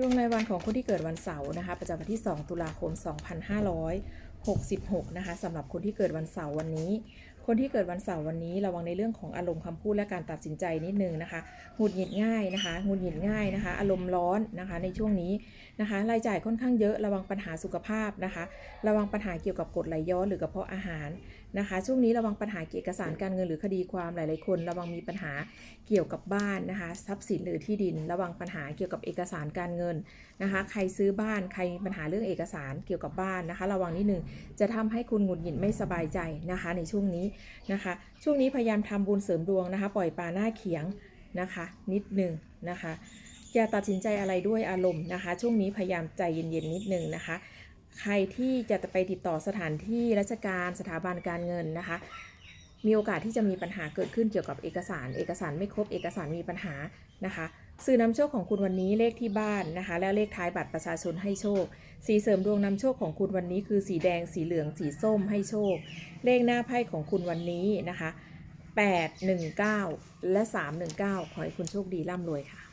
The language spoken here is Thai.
ดวงรายวันของคนที่เกิดวันเสาร์นะคะ ประจำวันที่ 2 ตุลาคม 2566 นะคะสำหรับคนที่เกิดวันเสาร์วันนี้ คนที่เกิดวันเสาร์วันนี้ระวังในเรื่องของอารมณ์คำพูดและการตัดสินใจนิดนึงนะคะหงุดหงิดง่ายนะคะหงุดหงิดง่ายนะคะ อารมณ์ร้อนนะคะในช่วงนี้นะคะ รายจ่ายค่อนข้างเยอะระวังปัญหาสุขภาพนะคะ ระวังปัญหาเกี่ยวกับกรดไหลย้อนหรือกระเพาะอาหารนะคะ ช่วงนี้ระวังปัญหาเกี่ยวกับเอกสารการเงินหรือคดีความหลายๆคน ระวังมีปัญหาเกี่ยวกับบ้านนะคะ ทรัพย์สินหรือที่ดิน ระวังปัญหาเกี่ยวกับเอกสารการเงินนะคะ ใครซื้อบ้านใครมีปัญหาเรื่องเอกสารเกี่ยวกับบ้านนะคะ ระวังนิดนึงจะทำให้คุณหงุดหงิดไม่สบายใจนะคะ ในช่วงนี้นะคะ ช่วงนี้พยายามทำบุญเสริมดวงนะคะ ปล่อยปลาหน้าเขียงนะคะ นิดหนึ่งนะคะอย่าตัดสินใจอะไรด้วยอารมณ์นะคะ ช่วงนี้พยายามใจเย็นๆนิดนึงนะคะ ใครที่จะไปติดต่อสถานที่ราชการสถาบันการเงินนะคะ มีโอกาสที่จะมีปัญหาเกิดขึ้นเกี่ยวกับเอกสาร เอกสารไม่ครบ เอกสารมีปัญหานะคะ สื่อนำโชคของคุณวันนี้เลขที่บ้านนะคะ และเลขท้ายบัตรประชาชนให้โชค สีเสริมดวงนำโชคของคุณวันนี้คือสีแดง สีเหลือง สีส้มให้โชค เลขหน้าไพ่ของคุณวันนี้นะคะ819 และ 319 ขอให้คุณโชคดีร่ำรวยค่ะ